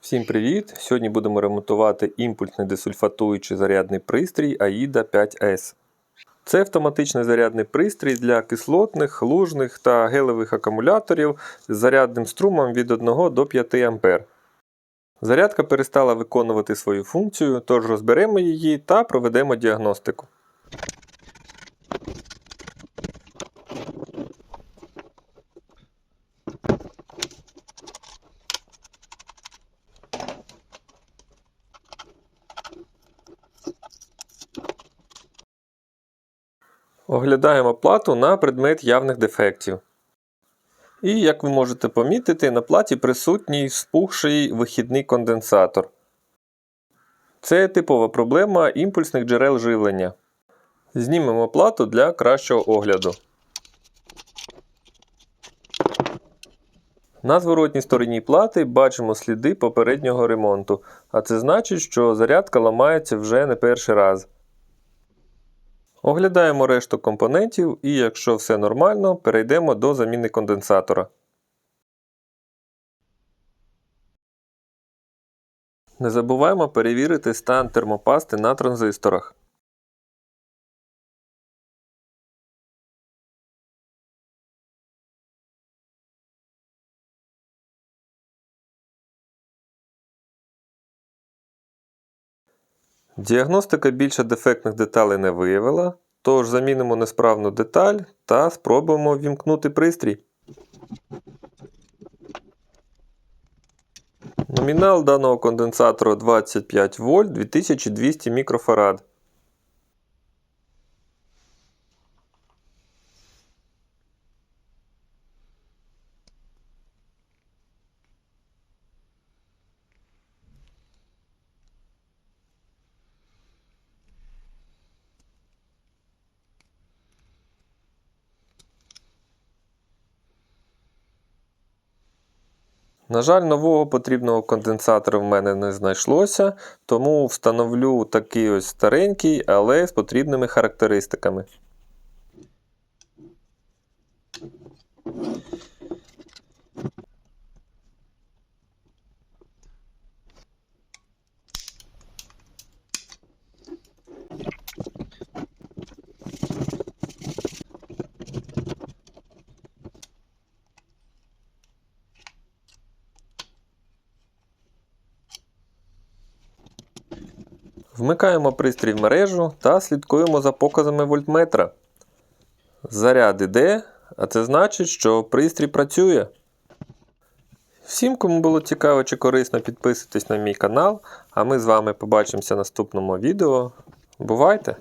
Всім привіт! Сьогодні будемо ремонтувати імпульсний десульфатуючий зарядний пристрій AIDA 5S. Це автоматичний зарядний пристрій для кислотних, лужних та гелевих акумуляторів з зарядним струмом від 1 до 5 А. Зарядка перестала виконувати свою функцію, тож розберемо її та проведемо діагностику. Оглядаємо плату на предмет явних дефектів. І, як ви можете помітити, на платі присутній спухший вихідний конденсатор. Це типова проблема імпульсних джерел живлення. Знімемо плату для кращого огляду. На зворотній стороні плати бачимо сліди попереднього ремонту, а це значить, що зарядка ламається вже не перший раз. Оглядаємо решту компонентів і, якщо все нормально, перейдемо до заміни конденсатора. Не забуваємо перевірити стан термопасти на транзисторах. Діагностика більше дефектних деталей не виявила, тож замінимо несправну деталь та спробуємо вімкнути пристрій. Номінал даного конденсатора 25 В 2200 мікрофарад. На жаль, нового потрібного конденсатора в мене не знайшлося, тому встановлю такий ось старенький, але з потрібними характеристиками. Вмикаємо пристрій в мережу та слідкуємо за показами вольтметра. Заряд іде, а це значить, що пристрій працює. Всім, кому було цікаво чи корисно, підписуйтесь на мій канал, а ми з вами побачимося в наступному відео. Бувайте!